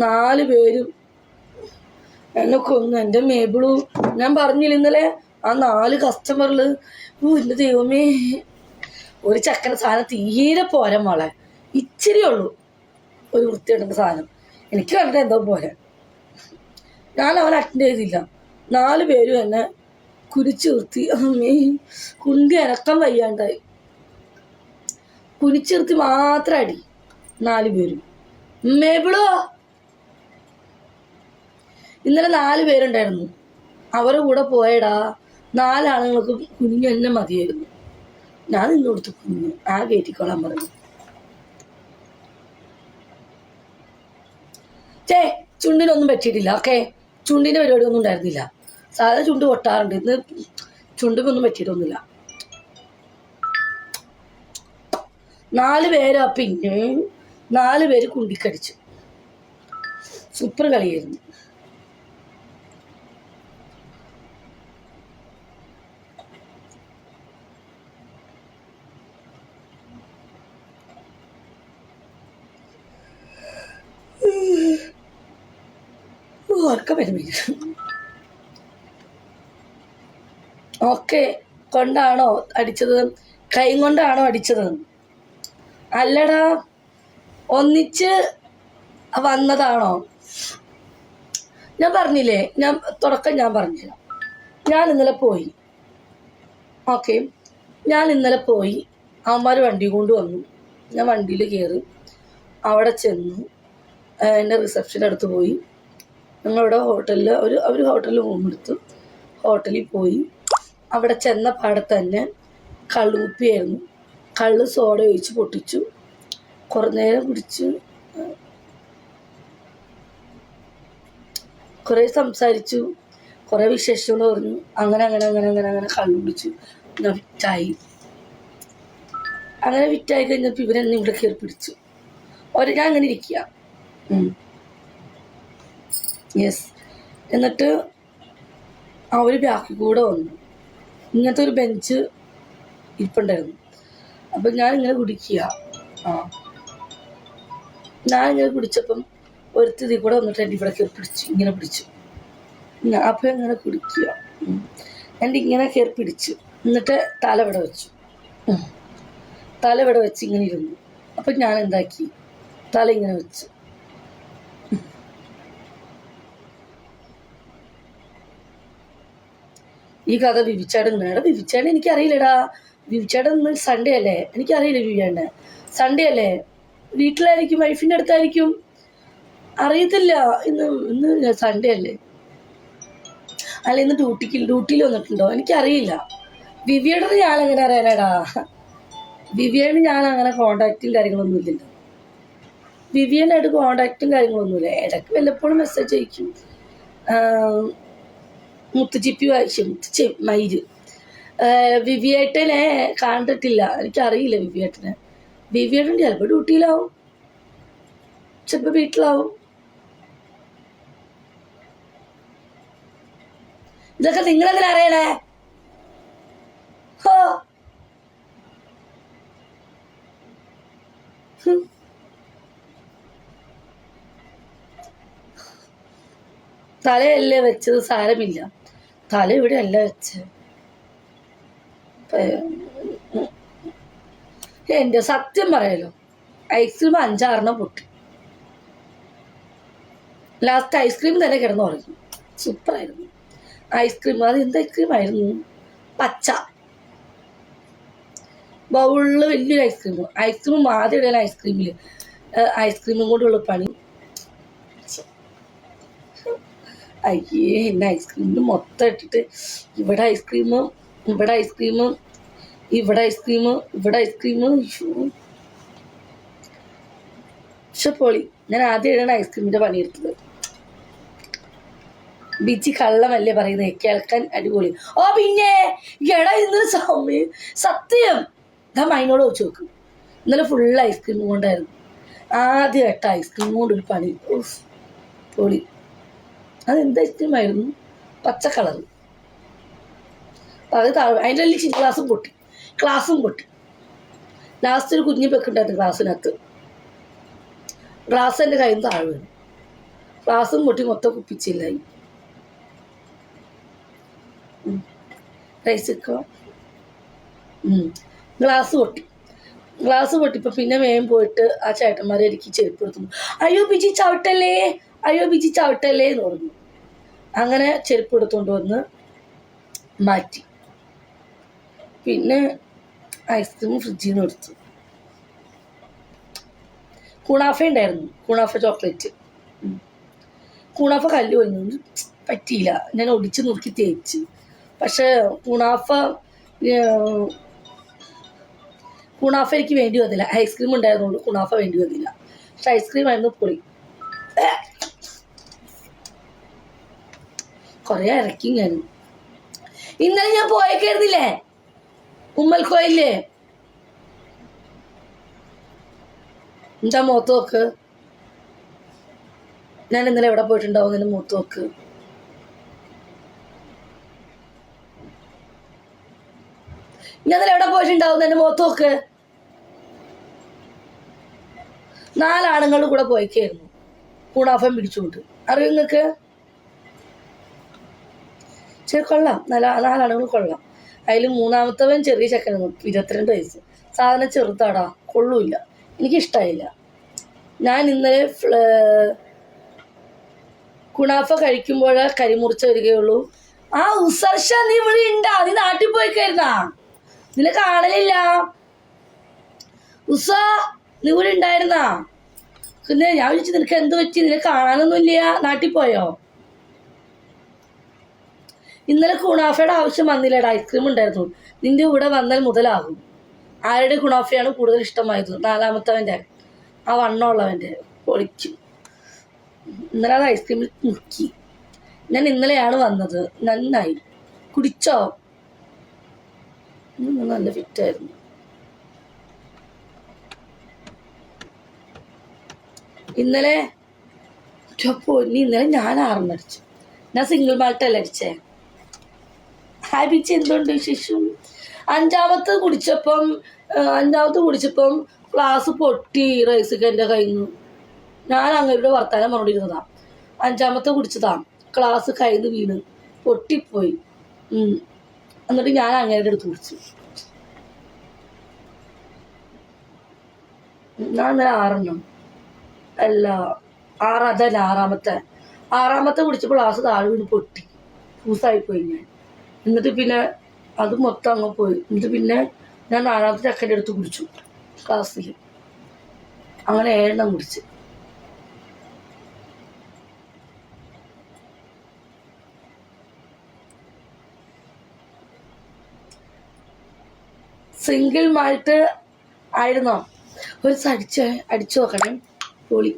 നാല് പേരും. എന്നെ കൊന്നു. എന്റെ മേബിളു. ഞാൻ പറഞ്ഞില്ല ഇന്നലെ ആ നാല് കസ്റ്റമറിൽ ഓ എന്റെ ദൈവമേ. ഒരു ചക്കര സാധനം തീരെ പോരാ മോളെ. ഇച്ചിരി ഉള്ളൂ ഒരു വൃത്തിയുണ്ടെന്ന സാധനം. എനിക്ക് കണ്ടിട്ട് എന്തോ പോലെ. ഞാൻ അവൻ അറ്റൻഡ് ചെയ്തില്ല. നാല് പേരും എന്നെ കുരിച്ചു നിർത്തി. അമ്മേ കുണ്ടി അനക്കം വയ്യാണ്ടായി. കുരിച്ചു നിർത്തി മാത്രം അടി. നാല് പേരും. മേബിളോ? ഇന്നലെ നാല് പേരുണ്ടായിരുന്നു. അവരുടെ കൂടെ പോയടാ. നാലാളുകൾക്ക് കുഞ്ഞു തന്നെ മതിയായിരുന്നു. ഞാൻ നിന്ന് കൊടുത്തു കുഞ്ഞു ആ കയറ്റിക്കോളാൻ പറഞ്ഞു. ചേ ചുണ്ടിനൊന്നും പറ്റിയിട്ടില്ല ഓക്കെ? ചുണ്ടിന്റെ പരിപാടി ഒന്നും ഉണ്ടായിരുന്നില്ല. സാധാരണ ചുണ്ട് പൊട്ടാറുണ്ട്. ഇന്ന് ചുണ്ടിനൊന്നും പറ്റിയിട്ടൊന്നുമില്ല. നാല് പേരാ പിന്നെ. നാല് പേര് കുണ്ടിക്കടിച്ചു. സൂപ്പർ കളിയായിരുന്നു. ഉറക്കം വരുന്നില്ല. ഓക്കെ കൊണ്ടാണോ അടിച്ചത്? കൈ കൊണ്ടാണോ അടിച്ചത്? അല്ലടാ ഒന്നിച്ച് വന്നതാണോ? ഞാൻ പറഞ്ഞില്ലേ ഞാൻ തുടക്കം ഞാൻ പറഞ്ഞില്ല ഞാൻ ഇന്നലെ പോയി. ഓക്കെ ഞാൻ ഇന്നലെ പോയി. അവന്മാർ വണ്ടി കൊണ്ട് വന്നു. ഞാൻ വണ്ടിയിൽ കയറി അവിടെ ചെന്നു. എന്റെ റിസപ്ഷന്റെ അടുത്ത് പോയി. ഞങ്ങളിവിടെ ഹോട്ടലിൽ ഒരു അവർ ഹോട്ടലിൽ റൂം എടുത്തു. ഹോട്ടലിൽ പോയി. അവിടെ ചെന്ന പാടത്ത് തന്നെ കള്ളുപ്പിയായിരുന്നു കള്ള് സോഡ ഒഴിച്ച് പൊട്ടിച്ചു. കുറേ നേരം കുടിച്ച് കുറേ സംസാരിച്ചു. കുറേ വിശേഷങ്ങൾ പറഞ്ഞു. അങ്ങനെ അങ്ങനെ അങ്ങനെ അങ്ങനെ അങ്ങനെ കള്ളു കുടിച്ചു. ഞാൻ വിറ്റായി. അങ്ങനെ വിറ്റായി കഴിഞ്ഞപ്പോൾ ഇവരെന്നെ ഇവിടെ കയറി പിടിച്ചു. ഒരു ഞാൻ അങ്ങനെ ഇരിക്കുക. യെസ് എന്നിട്ട് അവർ ബാക്കി കൂടെ വന്നു. ഇങ്ങനത്തെ ഒരു ബെഞ്ച് ഇരിപ്പുണ്ടായിരുന്നു. അപ്പം ഞാൻ ഇങ്ങനെ കുടിക്കുക. ആ. ഞാൻ ഇങ്ങനെ കുടിച്ചപ്പം ഒരുത്തി കൂടെ വന്നിട്ട് എന്റെ ഇവിടെ കയറി പിടിച്ചു. ഇങ്ങനെ പിടിച്ചു. അപ്പം ഇങ്ങനെ കുടിക്കുക. എന്റെ ഇങ്ങനെ കയറി പിടിച്ചു. എന്നിട്ട് തല ഇവിടെ വെച്ചു. തല ഇവിടെ വെച്ച് ഇങ്ങനെ ഇരുന്നു. അപ്പം ഞാൻ എന്താക്കി? തല ഇങ്ങനെ വെച്ചു. ഈ കഥ വിവിച്ചാടൻ മേഡം വിവിച്ചാടൻ എനിക്കറിയില്ലടാ. വിവിച്ചാടൻ ഇന്ന് സൺഡേ അല്ലേ? എനിക്കറിയില്ല വിവിയാണ്ട് സൺഡേ അല്ലേ? വീട്ടിലായിരിക്കും വൈഫിന്റെ അടുത്തായിരിക്കും. അറിയത്തില്ല. ഇന്ന് ഇന്ന് സൺഡേ അല്ലേ? അല്ല ഇന്ന് ഡ്യൂട്ടിക്ക് ഡ്യൂട്ടിയിൽ വന്നിട്ടുണ്ടോ? എനിക്കറിയില്ല. വിവിയുടെ ഞാൻ അങ്ങനെ അറിയാനാടാ? വിവിയാണ് ഞാൻ അങ്ങനെ കോണ്ടാക്റ്റും കാര്യങ്ങളൊന്നും ഇല്ലല്ലോ. വിവിയനായിട്ട് കോണ്ടാക്റ്റും കാര്യങ്ങളൊന്നുമില്ല. ഇടയ്ക്ക് വല്ലപ്പോഴും മെസ്സേജ് അയക്കും. ആഹ് മുത്തുച്ചിപ്പി വായിച്ചു മുത്തുച്ചി ആഹ് വിവിയേട്ടനെ കണ്ടിട്ടില്ല. എനിക്കറിയില്ല വിവിയേട്ടനെ. വിവിയേട്ടൻ ചിലപ്പോൾ ഡ്യൂട്ടിയിലാവും. ചിലപ്പോൾ വീട്ടിലാവും. ഇതൊക്കെ നിങ്ങളെങ്ങനെ അറിയണേ? ഹും. തലയല്ലേ വെച്ചത് സാരമില്ല. തല ഇവിടെ അല്ല വെച്ച്. എന്റെ സത്യം പറയാലോ? ഐസ്ക്രീം അഞ്ചാറെണ്ണം പൊട്ടി. ലാസ്റ്റ് ഐസ്ക്രീം തന്നെ കിടന്നു തുടങ്ങി സൂപ്പറായിരുന്നു. ഐസ്ക്രീം അത് എന്ത് ഐസ്ക്രീം ആയിരുന്നു? പച്ച. ബൗളിൽ വലിയൊരു ഐസ്ക്രീം ഐസ്ക്രീം ആദ്യം ഐസ്ക്രീമിൽ ഐസ്ക്രീമും കൊണ്ടുള്ള പണി. അയ്യേ എന്നെ ഐസ്ക്രീമിൽ മൊത്തം ഇട്ടിട്ട് ഇവിടെ ഐസ്ക്രീം ഇവിടെ ഐസ്ക്രീം ഇവിടെ ഐസ്ക്രീം ഇവിടെ ഐസ്ക്രീം പക്ഷെ പൊളി ഞാൻ ആദ്യം ഇടണ ഐസ്ക്രീമിന്റെ പണിയെടുത്തത്. ബിച്ചി കള്ളമല്ലേ പറയുന്നത് കേൾക്കാൻ അടിപൊളി. ഓ പിന്നെ എടാ ഇന്ന് സമയം സത്യം. ഞാൻ മൈനോട് വെച്ച് നോക്ക്. ഇന്നലെ ഫുൾ ഐസ്ക്രീം കൊണ്ടായിരുന്നു. ആദ്യം എട്ട ഐസ്ക്രീം കൊണ്ട് ഒരു പണി പൊളി. അതെന്ത് ഐസ്ക്രീം ആയിരുന്നു പച്ച കളർ. അത് അതിന്റെ ഉള്ളിൽ ഗ്ലാസും പൊട്ടി. ഗ്ലാസും പൊട്ടി. ലാസ്റ്റ് ഒരു കുഞ്ഞു പെക്കുണ്ടായിരുന്നു ഗ്ലാസ്സിനകത്ത് ഗ്ലാസ് എന്റെ കയ്യിൽ നിന്ന് താഴെ വീണു. ക്ലാസ്സും പൊട്ടി മൊത്തം കുപ്പിച്ചില്ലായി. റൈസ് ഗ്ലാസ് പൊട്ടി. ഗ്ലാസ് പൊട്ടിപ്പോൾ പിന്നെ വേഗം പോയിട്ട് ആ ചേട്ടന്മാരെ എനിക്ക് ചെരുപ്പ് എടുത്തു. അയ്യോ ബിജി ചവിട്ടല്ലേ? അയ്യോ ബിജി ചവിട്ടല്ലേ എന്ന് പറഞ്ഞു. അങ്ങനെ ചെരുപ്പ് എടുത്തുകൊണ്ട് വന്ന് മാറ്റി. പിന്നെ ഐസ്ക്രീം ഫ്രിഡ്ജിൽ നിന്ന് എടുത്തു. കുണാഫ ഉണ്ടായിരുന്നു. Kunafa chocolate. കുണാഫ കല്ല് വന്നു പറ്റിയില്ല. ഞാൻ ഒടിച്ച് നുറുക്കി തേച്ച്. പക്ഷെ കുണാഫ കുണാഫ എനിക്ക് വേണ്ടി വന്നില്ല. ഐസ്ക്രീം ഉണ്ടായിരുന്നുള്ളൂ കുണാഫ വേണ്ടി വന്നില്ല. പക്ഷെ ഐസ്ക്രീം ആയിരുന്നു പൊളി. കുറേ ഇറക്കി ഞാൻ. ഇന്നലെ ഞാൻ പോയേക്കായിരുന്നില്ലേ? ഉമ്മൽക്കോയില്ലേ എന്താ മുഖത്ത് നോക്ക്? ഞാൻ ഇന്നലെ എവിടെ പോയിട്ടുണ്ടാവും എന്നെ മുഖത്ത് നോക്ക്. ഞാൻ എവിടെ പോയിട്ടുണ്ടാവും എന്നെ മുഖത്ത് നോക്ക്. നാലാണുങ്ങളുടെ കൂടെ പോയിക്കായിരുന്നു. കൂടാഫം പിടിച്ചുകൊണ്ട്. അറിയോ നിങ്ങൾക്ക്? ശരി കൊള്ളാം. നല്ല നാലാളുകൾ കൊള്ളാം. അതിൽ മൂന്നാമത്തവൻ ചെറിയ ചെക്കനാണ് ഇരുപത്തിരണ്ട് വയസ്സ്. സാധനം ചെറുത്താടാ കൊള്ളൂല്ല. എനിക്കിഷ്ടമായില്ല ഞാൻ ഇന്നലെ കുണാഫ കഴിക്കുമ്പോഴേ കരിമുറിച്ച് വരികയുള്ളൂ. ആ ഉസർഷ നീ ഇവിടെ ഉണ്ടാ നീ നാട്ടിൽ പോയി കരുന്നാ. നിന്നെ കാണലില്ല. ഉസ നീ ഇവിടെ ഉണ്ടായിരുന്നാ പിന്നെ ഞാൻ വിളിച്ചു നിനക്ക് എന്ത് പറ്റി? നിന്നെ കാണാനൊന്നുമില്ല. നാട്ടിൽ പോയോ? ഇന്നലെ കുണാഫയുടെ ആവശ്യം വന്നില്ലേടാ ഐസ്ക്രീം ഉണ്ടായിരുന്നു. നിന്റെ കൂടെ വന്നാൽ മുതലാകും. ആരുടെ കുണാഫയാണ് കൂടുതൽ ഇഷ്ടമായത്? നാലാമത്തവന്റെ ആ വണ്ണമുള്ളവന്റെ പൊളിച്ചു. ഇന്നലെ അത് ഐസ്ക്രീമിൽ മുക്കി. ഞാൻ ഇന്നലെയാണ് വന്നത്. നന്നായി. കുടിച്ചോ? നല്ല ഫിറ്റായിരുന്നു. ഇന്നലെ പൊന്നി ഇന്നലെ ഞാൻ ആറെണ്ണടിച്ചു ഞാൻ സിംഗിൾ മാൾട്ടല്ല അടിച്ചേ? ഹാബിച്ച് എന്തുകൊണ്ട് ശിശു അഞ്ചാമത്തെ കുടിച്ചപ്പം അഞ്ചാമത്തെ കുടിച്ചപ്പം ക്ലാസ് പൊട്ടി റൈസിക്കന്റെ കയ്യിൽ നിന്ന്. ഞാൻ അങ്ങയുടെ വർത്താനം പറഞ്ഞിരുന്നതാ അഞ്ചാമത്തെ കുടിച്ചതാ. ക്ലാസ് കയ്യിൽ നിന്ന് വീണ്. പൊട്ടിപ്പോയി. എന്നിട്ട് ഞാൻ അങ്ങേരുടെ അടുത്ത് കുടിച്ചു. ഞാൻ ഇന്നലെ ആറെണ്ണം. അല്ല ആറ് അതല്ല ആറാമത്തെ. ആറാമത്തെ കുടിച്ചപ്പോൾ ക്ലാസ് താഴെ വീണ് പൊട്ടി. ഫൂസായിപ്പോയി ഞാൻ. എന്നിട്ട് പിന്നെ അത് മൊത്തം അങ്ങ് പോയി. എന്നിട്ട് പിന്നെ ഞാൻ നാലാമത്തെ ചക്കന്റെ അടുത്ത് കുടിച്ചു ക്ലാസ്സിൽ അങ്ങനെ ഏഴെണ്ണം കുടിച്ച്. സിംഗിൾ മാൾട്ട് ആയിരുന്നോ? ഒരു അടിച്ച് അടിച്ചു നോക്കണേ പൊളി.